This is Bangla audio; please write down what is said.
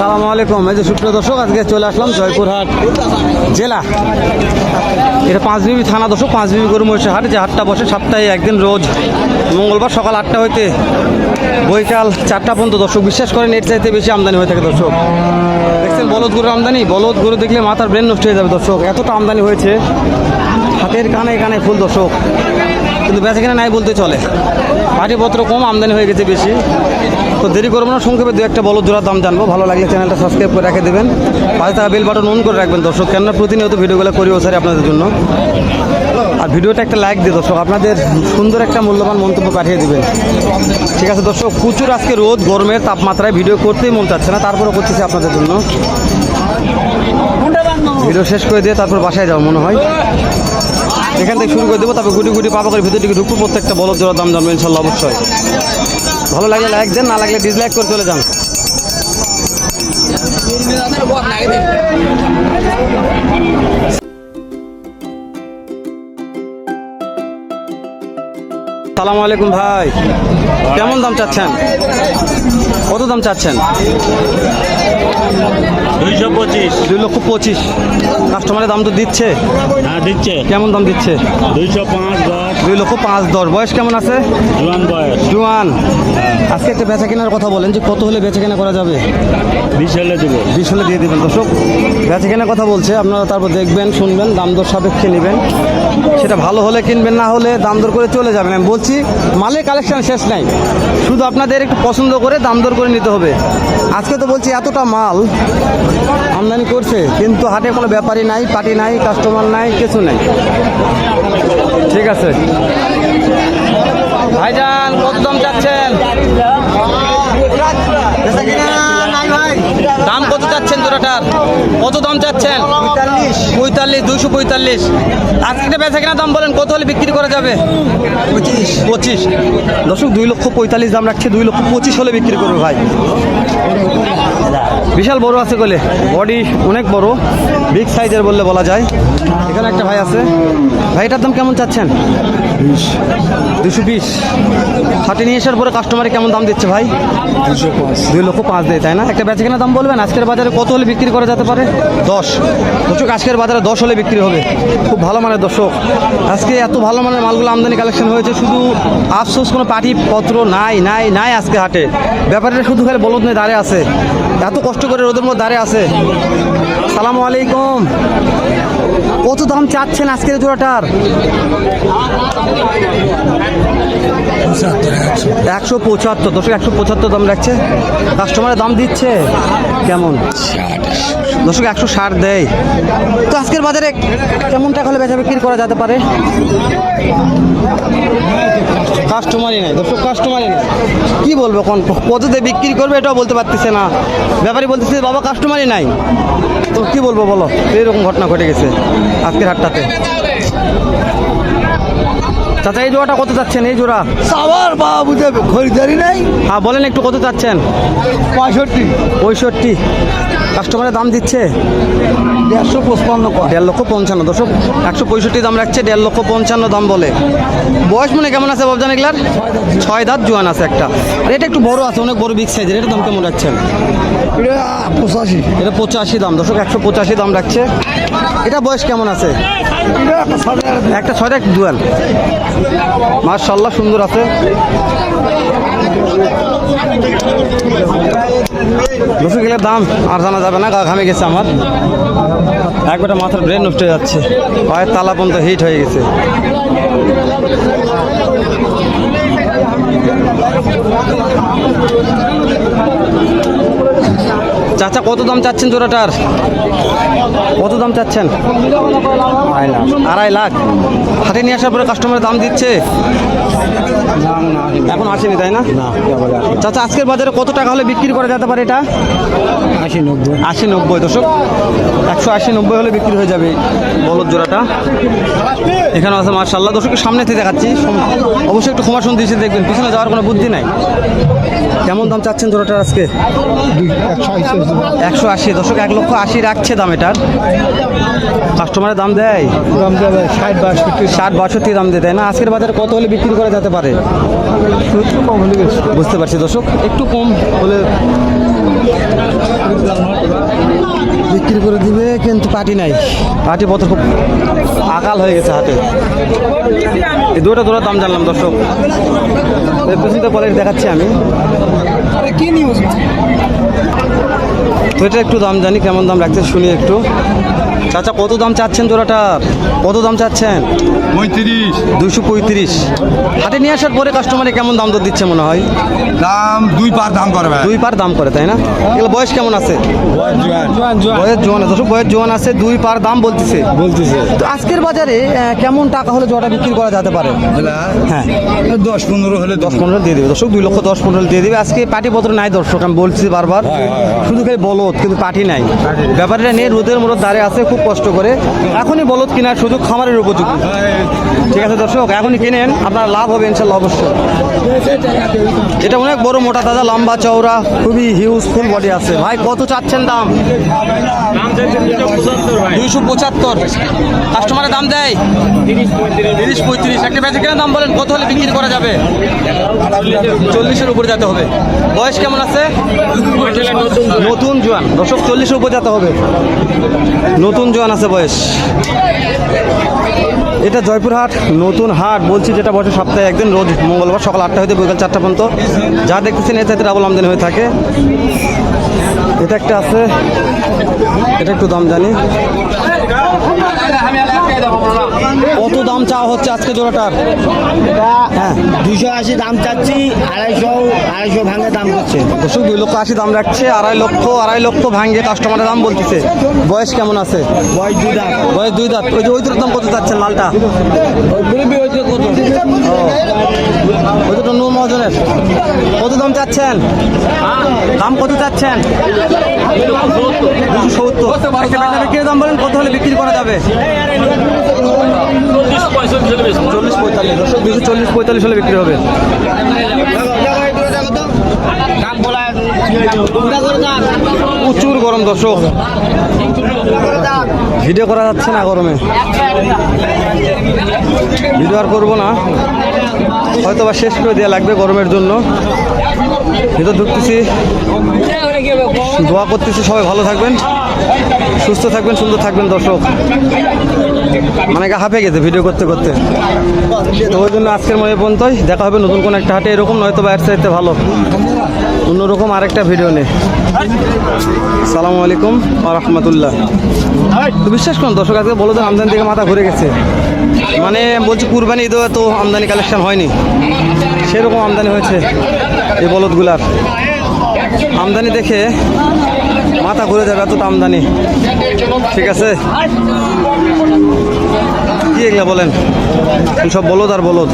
সালামু আলাইকুম। এই যে সুপ্রিয় দর্শক, আজকে চলে আসলাম জয়পুরহাট জেলা। এটা পাঁচ বিবি থানা দর্শক, পাঁচ বিবি গরু মহিষের হাট। যে হাটটা বসে সপ্তাহে একদিন রোজ মঙ্গলবার সকাল আটটা হইতে বৈকাল চারটা পর্যন্ত দর্শক বিশ্বাস করেন, এর চাইতে বেশি আমদানি হয়ে থাকে দর্শক। দেখছেন, বলদ গরুর আমদানি, বলদ গরু দেখলে মাথার ব্রেন নষ্ট হয়ে যাবে দর্শক। এতটা আমদানি হয়েছে, হাতের কানে কানে ফুল দর্শক। কিন্তু বেচা কিনা নাই বলতে চলে। পাটিপত্র কম, আমদানি হয়ে গেছে বেশি। তো দেরি করব না, সংক্ষেপে দু একটা বলদ জোড়ার দাম জানব। ভালো লাগলে চ্যানেলটা সাবস্ক্রাইব করে রেখে দেবেন। পাশে থাকা বেল বাটন অন করে রাখবেন, দর্শক। কেননা প্রতিনিয়ত ভিডিওগুলো করি ওসারি আপনাদের জন্য। আর ভিডিওটা একটা লাইক দিয়ে দর্শক, আপনাদের সুন্দর একটা মূল্যবান মন্তব্য পাঠিয়ে দিবেন। ঠিক আছে দর্শক, প্রচুর আজকে রোদ, গরমের তাপমাত্রায় ভিডিও করতেই মন চাচ্ছে না তারপরে করতেছি আপনাদের জন্য। ভিডিও শেষ করে দিয়ে তারপর বাসায় যাব, মনে হয়। এখান থেকে শুরু করে দেবো, তারপরে গুটি গুটি পাপা করে ভিতর ঢুকবো, প্রত্যেকটা বলদ জোড়া দাম জানব ইনশাল্লাহ অবশ্যই। ভালো লাগলে লাইক দেন, না লাগলে ডিসলাইক করে চলে যান। সালামু আলাইকুম ভাই। কেমন দাম চাচ্ছেন? কত দাম চাচ্ছেন? দুইশো পঁচিশ। দুই লক্ষ পঁচিশ। কাস্টমারের দাম তো দিচ্ছে। হ্যাঁ দিচ্ছে। কেমন দাম দিচ্ছে? দুইশো পাঁচ দশ দুই লক্ষ পাঁচ দশ। বয়স কেমন আছে? জোয়ান বয়স। জুয়ান। আজকে একটা বেচা কেনার কথা বলেন যে কত হলে বেচা কেনা করা যাবে? বিশ হলে দেবো। বিশ হলে দিয়ে দেবেন। দর্শক বেচা কেনার কথা বলছে। আপনারা তারপর দেখবেন শুনবেন দাম দর সাপেক্ষে নেবেন। সেটা ভালো হলে কিনবেন না হলে দাম দর করে চলে যাবেন। আমি বলছি মালের কালেকশন শেষ নাই। শুধু আপনাদের একটু পছন্দ করে দাম দর করে নিতে হবে। আজকে তো বলছি এতটা মাল আমদানি করছে কিন্তু হাটে কোনো ব্যাপারই নাই পার্টি নাই কাস্টমার নাই কিছু নাই। ঠিক আছে। ভাইজান কত দাম চাচ্ছেন? কত দাম চাচ্ছেন? পঁয়তাল্লিশ। দুইশো পঁয়তাল্লিশ। আজকে বেচা কিনা দাম বলেন কত হলে বিক্রি করা যাবে? পঁচিশ। পঁচিশ। দর্শক দুই লক্ষ পঁয়তাল্লিশ দাম রাখছে দুই লক্ষ পঁচিশ হলে বিক্রি করবে ভাই। বিশাল বড় আছে বলে বডি অনেক বড় বিগ সাইজের বললে বলা যায়। এখানে একটা ভাই আছে। ভাই এটার দাম কেমন চাচ্ছেন? দুশো বিশ। হাটে নিয়ে আসার পরে কাস্টমারে কেমন দাম দিচ্ছে ভাই? দুই লক্ষ পাঁচ দেয় তাই না? একটা বেচা কেনা দাম বলবেন? আজকের বাজারে কত হলে বিক্রি করা যেতে পারে? দশ। দর্শক আজকের বাজারে দশ হলে বিক্রি হবে। খুব ভালো মানের দর্শক। আজকে এত ভালো মানের মালগুলো আমদানি কালেকশন হয়েছে শুধু আফসোস কোনো পার্টি পত্র নাই নাই নাই আজকে হাটে। ব্যাপারটা শুধু খালি বলদ নিয়ে দাঁড়িয়ে আছে। এত কষ্ট করে রোদের মধ্যে দাঁড়িয়ে আছে। সালামু আলাইকুম। কত দাম চাচ্ছেন আজকের জোড়াটার? একশো পঁচাত্তর। দর্শক, একশো পঁচাত্তর দাম রাখছে। কাস্টমারের দাম দিচ্ছে। কেমন? দর্শক, একশো ষাট দেয়। তো আজকের বাজারে কেমন টাকা হলে বেচা বিক্রি করা যেতে পারে? কাস্টমারই নাই। দর্শক কাস্টমারই নাই। কি বলব কোন? কততে বিক্রি করবে এটাও বলতে পারতেছে না। ব্যাপারী বলতেছে, বাবা কাস্টমারই নাই। তো কি বলব বলো? এইরকম ঘটনা ঘটে গেছে আজকের হাটটাতে। চাচা এই জোড়াটা কত চাচ্ছেন? এই জোড়া? আবার বাবা বুঝে খরিদারি নাই? হ্যাঁ বলেন একটু কত চাচ্ছেন? পঁয়ষট্টি। পঁয়ষট্টি। কাস্টমারের দাম দিচ্ছে? দেড়শো পঁচপান্ন দেড় লক্ষ পঞ্চান্ন। দশক একশো পঁয়ষট্টি দাম রাখছে দেড় লক্ষ পঞ্চান্ন দাম বলে। বয়স মনে কেমন আছে বাবজান এগুলার? ছয় দাঁত জোয়ান। আছে একটা। আর এটা একটু বড় আছে অনেক বড় বিগ সাইজের এটা দাম কেমন রাখছেন? এটা পঁচাশি। এটা পঁচাশি দাম দশক একশো পঁচাশি দাম রাখছে। এটা বয়স কেমন আছে? একটা ছয় দাঁত জোয়ান মার্শাল্লাহ সুন্দর আছে। দশক গেলে দাম আর জানা যাবে না গা ঘামে গেছে আমার। একবারে মাথার ব্রেন নষ্ট হয়ে যাচ্ছে। পায়ের তালা পর্যন্ত হিট হয়ে গেছে। চাচা কত দাম চাচ্ছেন জোড়াটার? কত দাম চাচ্ছেন? আড়াই লাখ। হাটে নিয়ে আসার পরে কাস্টমারের দাম দিচ্ছে? এখন আসেনি তাই না? চাচা আজকের বাজারে কত টাকা হলে বিক্রি করা যেতে পারে এটা? আশি নব্বই। আশি নব্বই। দশক একশো আশি নব্বই হলে বিক্রি হয়ে যাবে বলদ জোড়াটা। এখানে আছে মার্শাল্লাহ দর্শকের সামনে থেকে দেখাচ্ছি। অবশ্যই একটু ক্ষমা শুনতে দেখবেন। পিছনে যাওয়ার কোনো বুদ্ধি নাই। কেমন দাম চাচ্ছেন জোড়াটার আজকে? একশো আশি। দশক এক লক্ষ আশি রাখছে দাম এটার। কাস্টমারের দাম দেয়? দাম দেবে ষাট বাষট্টি। ষাট বাষট্টি দাম দিয়ে দেয়। না আজকের বাজারে কত হলে বিক্রি করা যেতে পারে? বুঝতে পারছি। দর্শক একটু কম হলে বিক্রি করে দিবে কিন্তু পাটি নাই। পাটি পত্র খুব আকাল হয়ে গেছে হাটে। এই দুটো দুটো দাম জানলাম দর্শক। এর কোয়ালিটি দেখাচ্ছি আমি। কি নিউজ তো এটা একটু দাম জানি কেমন দাম রাখছে শুনি একটু। চাচা কত দাম চাচ্ছেন জোড়াটার কত দাম চাচ্ছেন? পঁয়ত্রিশ। দুইশো পঁয়ত্রিশ। হাটে নিয়ে আসার পরে কাস্টমারে কেমন দাম দর দিচ্ছে মনে হয়? দাম দুই পার দাম করবে দুই পার দাম করে তাই না? এগুলো বয়স কেমন আছে? বয়স জোয়ান। দর্শক বয়স জোয়ান আছে দুই পার দাম বলতেছে। বলতেছে। তো আজকের বাজারে কেমন টাকা হলে জোড়াটা বিক্রি করা যেতে পারে? হ্যাঁ। দশ পনেরো হলে দশ পনেরো দিয়ে দেবে। দর্শক দুই লক্ষ দশ পনেরো দিয়ে দেবে। আজকে পাটি পত্র নাই দর্শক আমি বলছি বারবার। শুধু খালি বলদ কিন্তু পাটি নাই। ব্যাপারটা নিয়ে রোদের মধ্যে দাঁড়িয়ে আছে। খুব কষ্ট করে। এখনই বলদ কেনার সুযোগ খামারের উপযুক্ত ঠিক আছে, দর্শক, এখনই কিনেন, আপনার লাভ হবে ইনশাল্লাহ অবশ্যই। এটা অনেক বড় মোটা দাদা লম্বা চওড়া, খুবই হিউজ ফুল বডি আছে। ভাই, কত চাচ্ছেন দাম? দুইশো পঁচাত্তর। কাস্টমারের দাম দেয়? তিরিশ পঁয়ত্রিশ। একটা বেচে কেন দাম বলেন, কত হলে বিক্রি করা যাবে? চল্লিশের উপরে যেতে হবে। বয়স কেমন আছে? নতুন জোয়ান। দর্শক, চল্লিশের উপর যেতে হবে। নতুন জোয়ান আছে বয়স। এটা জয়পুরহাট নতুন হাট বলছি যেটা বসে সপ্তাহে একদিন রোজ মঙ্গলবার সকাল আটটা হইতে বিকাল চারটা পর্যন্ত। যা দেখতেছেন এ চাইতে ডাবল আমদানি হয়ে থাকে। এটা একটা আছে, এটা একটু দাম জানি। কত দাম চাওয়া হচ্ছে আজকে জোড়াটার? হ্যাঁ। দুশো আশি দাম চাচ্ছি আড়াইশো আড়াইশো ভাঙে দাম করছে দুশো দুই লক্ষ আশি দাম রাখছে আড়াই লক্ষ আড়াই লক্ষ ভাঙে কাস্টমারের দাম বলতেছে। বয়স কেমন আছে? বয়স দুই দাঁত। বয়স দুই দাঁত। ওই যে ওই দাম কত চাচ্ছেন লালটা ও ওই দুটো নূর মহাজনের কত দাম চাচ্ছেন দাম কত চাচ্ছেন? দুশো বিক্রির দাম বলেন, কত হলে বিক্রি করা যাবে? চল্লিশ পঁয়তাল্লিশ, দুশো চল্লিশ, পঁয়তাল্লিশ হলে বিক্রি হবে। প্রচুর গরম, দর্শক। ভিডিও করা যাচ্ছে না গরমে। ভিডিও আর করব না। হয়তো বা শেষ করে দেওয়া লাগবে গরমের জন্য। ভিতর ঢুকতেছি। দোয়া করতেছি, সবাই ভালো থাকবেন, সুস্থ থাকবেন, সুন্দর থাকবেন দর্শক। মানে হাঁপে গেছে ভিডিও করতে করতে। তো ওই জন্য আজকের মনে পর্যন্তই। দেখা হবে নতুন কোনো একটা হাটে, এরকম নয়তো বা চাইতে ভালো। অন্যরকম আরেকটা ভিডিও নেই সালামু আলাইকুম রহমতুল্লাহ। তো বিশ্বাস করুন দর্শক, আজকে বলো তো আমদানি থেকে মাথা ঘুরে গেছে। মানে বলছি কুরবানি ঈদও তো আমদানি কালেকশন হয়নি। সেরকম আমদানি হয়েছে। এই বলদগুলার আমদানি দেখে মাথা ঘুরে যাবে এত আমদানি। ঠিক আছে? কি এগুলা বলেন? সব বলদ আর বলদ।